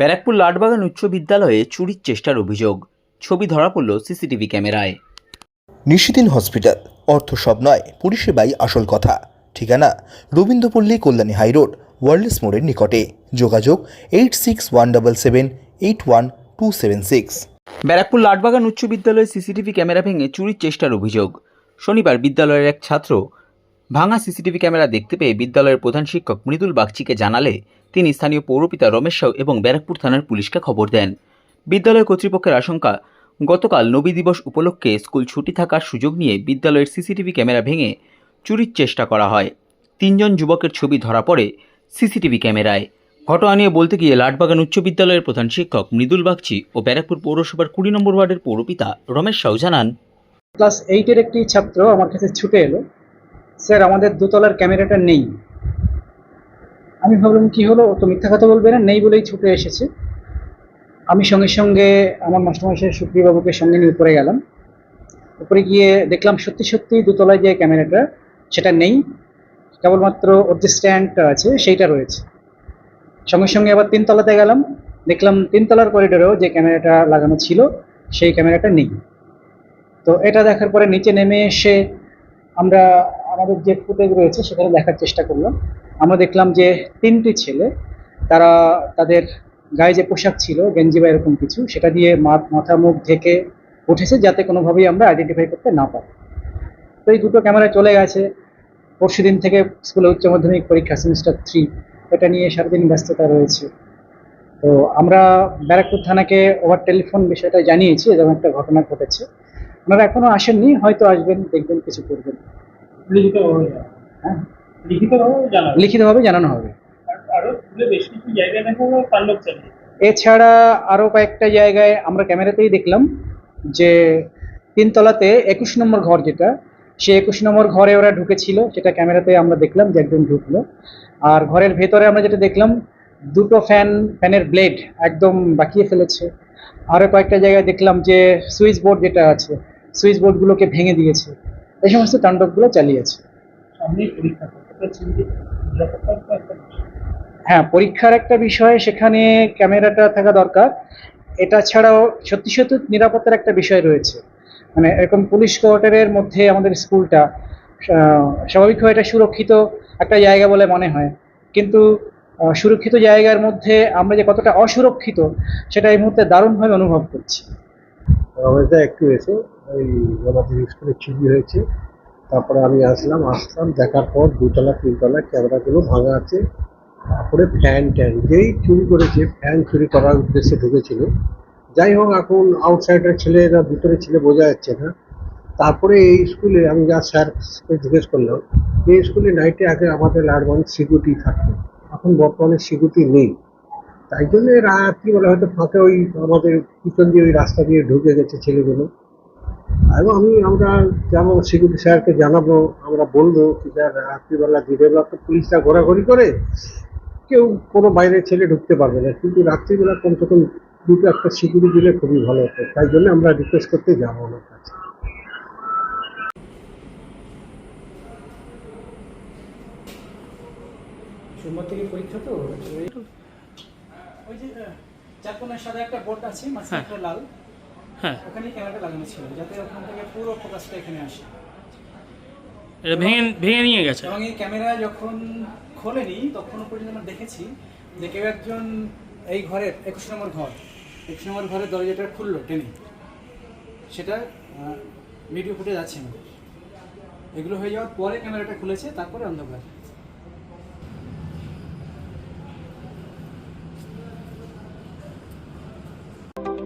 ব্যারাকপুর লাটবাগান উচ্চ বিদ্যালয়ে চুরির চেষ্টার অভিযোগ। ছবি ধরা পড়ল সিসিটিভি ক্যামেরায়। নিশিদিন হসপিটাল। অর্থ সব নয় পরিষেবাই আসল কথা। ঠিকানা রবীন্দ্রপল্লী কল্যাণী হাইরোড ওয়ার্ল্ডস মোড়ের নিকটে। যোগাযোগ eight six one double seven eight one two seven six. Barrackpore Latbagan উচ্চ বিদ্যালয়ে সিসিটিভি ক্যামেরা ভেঙে চুরির চেষ্টার অভিযোগ। শনিবার বিদ্যালয়ের এক ছাত্র ভাঙা সিসিটিভি ক্যামেরা দেখতে পেয়ে বিদ্যালয়ের প্রধান শিক্ষক মৃদুল বাগচিকে জানালে, তিনি স্থানীয় পৌরপিতা রমেশ সাউ এবং ব্যারাকপুর থানার পুলিশকে খবর দেন। বিদ্যালয় কর্তৃপক্ষের আশঙ্কা, গতকাল নবী দিবস উপলক্ষে স্কুল ছুটি থাকার সুযোগ নিয়ে বিদ্যালয়ের সিসিটিভি ক্যামেরা ভেঙে চুরির চেষ্টা করা হয়। তিনজন যুবকের ছবি ধরা পড়ে সিসিটিভি ক্যামেরায়। ঘটনা নিয়ে বলতে গিয়ে লাটবাগান উচ্চ বিদ্যালয়ের প্রধান শিক্ষক মৃদুল বাগচি ও ব্যারাকপুর পৌরসভার কুড়ি নম্বর ওয়ার্ডের পৌরপিতা রমেশ সাউ জানান, ক্লাস এইটের একটি ছাত্র আমার কাছে ছুটে এলো। স্যার, আমাদের দোতলার ক্যামেরাটা নেই। আমি ভাবলাম, কি হলো? তো মিথ্যা কথা বলবে না? নেই বলেই ছুটে এসেছে। আমি সঙ্গে সঙ্গে আমার মাস্টারমশাই সুপ্রিয়বাবুকে সঙ্গে নিয়ে উপরে গেলাম। উপরে গিয়ে দেখলাম, সত্যি সত্যি দোতলায় যে ক্যামেরাটা, সেটা নেই। কেবলমাত্র ওর যে স্ট্যান্ডটা আছে, সেইটা রয়েছে। সঙ্গে সঙ্গে আবার তিনতলাতে গেলাম। দেখলাম, তিনতলার করিডোরেও যে ক্যামেরাটা লাগানো ছিল, সেই ক্যামেরাটা নেই। তো এটা দেখার পরে নিচে নেমে এসে আমরা আমাদের যে ফুটেজ রয়েছে সেখানে দেখার চেষ্টা করলাম। আমরা দেখলাম যে তিনটি ছেলে, তারা তাদের গায়ে যে পোশাক ছিল, গেঞ্জি বা এরকম কিছু, সেটা দিয়ে মাথা মুখ ঢেকে উঠেছে যাতে কোনোভাবেই আমরা আইডেন্টিফাই করতে না পারি। তো এই দুটো ক্যামেরা চলে গেছে। পরশু দিন থেকে স্কুলে উচ্চ মাধ্যমিক পরীক্ষা সেমিস্টার থ্রি এটা নিয়ে সারাদিন ব্যস্ততা রয়েছে। তো আমরা ব্যারাকপুর থানাকে ওভার টেলিফোন বিষয়টা জানিয়েছি, এরকম একটা ঘটনা ঘটেছে। ওনারা এখনও আসেননি, হয়তো আসবেন, দেখবেন, কিছু করবেন। লিখিতভাবে জানানো। হ্যাঁ? লিখিতভাবে জানানো লিখিতভাবে জানানো হবে। আর- আরও বেশ কিছু জায়গায় দেখা তাণ্ডব চালিয়ে। এছাড়া আরও কয়েকটা জায়গায় আমরা ক্যামেরাতেই দেখলাম যে তিনতলাতে একুশ নম্বর ঘর যেটা সে একুশ নম্বর ঘরে ওরা ঢুকেছিল সেটা ক্যামেরাতে আমরা দেখলাম যে একজন ঢুকলো। আর ঘরের ভেতরে আমরা যেটা দেখলাম দুটো ফ্যান ফ্যানের ব্লেড একদম বাকিয়ে ফেলেছে। আরও কয়েকটা জায়গায় দেখলাম যে সুইচ বোর্ড যেটা আছে সুইচ বোর্ডগুলোকে ভেঙে দিয়েছে। এই সমস্ত তাণ্ডবগুলো চালিয়েছে। হ্যাঁ পরীক্ষার একটা বিষয় সেখানে ক্যামেরাটা থাকা দরকার। এটা ছাড়াও সত্যি সত্যি নিরাপত্তার একটা বিষয় রয়েছে। মানে এরকম পুলিশ কোয়ার্টারের মধ্যে আমাদের স্কুলটা স্বাভাবিকভাবে এটা সুরক্ষিত একটা জায়গা বলে মনে হয়। কিন্তু সুরক্ষিত জায়গার মধ্যে আমরা যে কতটা অসুরক্ষিত সেটা এই মুহূর্তে দারুণভাবে অনুভব করছি। একটু এসে ওই আমাদের স্কুলে চুরি হয়েছে। তারপরে আমি আসলাম আসলাম, দেখার পর দুতলা, তিনতলা ক্যামেরাগুলো ভাঙা আছে। তারপরে ফ্যান ট্যান, যেই চুরি করেছে ফ্যান চুরি করার উদ্দেশ্যে ঢুকেছিল। যাই হোক, এখন আউটসাইডের ছেলেরা ভিতরে ছেলে বোঝা যাচ্ছে না। তারপরে এই স্কুলে আমি যা স্যারকে জিজ্ঞেস করলাম এই স্কুলে নাইটে আগে আমাদের লাড়বান সিকিউরিটি থাকতো এখন বর্তমানে সিকিউরিটি নেই। তাই জন্য রাত্রিবেলা হয়তো ফাঁকে ওই আমাদের পিছন দিয়ে ওই রাস্তা দিয়ে ঢুকে গেছে ছেলেগুলো। এবং আমি আমরা যেমন সিকিউরিটি স্যারকে জানাব আমরা বলব কি স্যার রাত্রিবেলা দিনের বেলা তো পুলিশরা ঘোরাঘুরি করে কেউ কোনো বাইরের ছেলে ঢুকতে পারবে না। কিন্তু রাত্রিবেলা কমসে কম দুটো একটা সিকিউরিটি দিলে খুবই ভালো হতো। তাই জন্য আমরা রিকোয়েস্ট করতে যাব ওনার কাছে। সোমবার থেকে পরীক্ষা তো? ওই যে চারকোনার সাদা একটা বোর্ড আছে মাঝখানে একটা লাল। হ্যাঁ। ওখানে ক্যামেরাটা লাগানো ছিল যাতে ওখান থেকে পুরো ফোকাসটা এখানে আসে। এটা ভেঙে ভেঙে নিয়ে গেছে। এবং এই ক্যামেরা যখন খোলেনি তখন পর্যন্ত আমরা দেখেছি যে কেউ একজন এই ঘরের একুশ নম্বর ঘর একুশ নম্বর ঘরের দরজাটা খুললো টেনে। সেটা ভিডিও ফুটেজ আছে আমাদের। এগুলো হয়ে যাওয়ার পরে ক্যামেরাটা খুলেছে তারপরে অন্ধকার।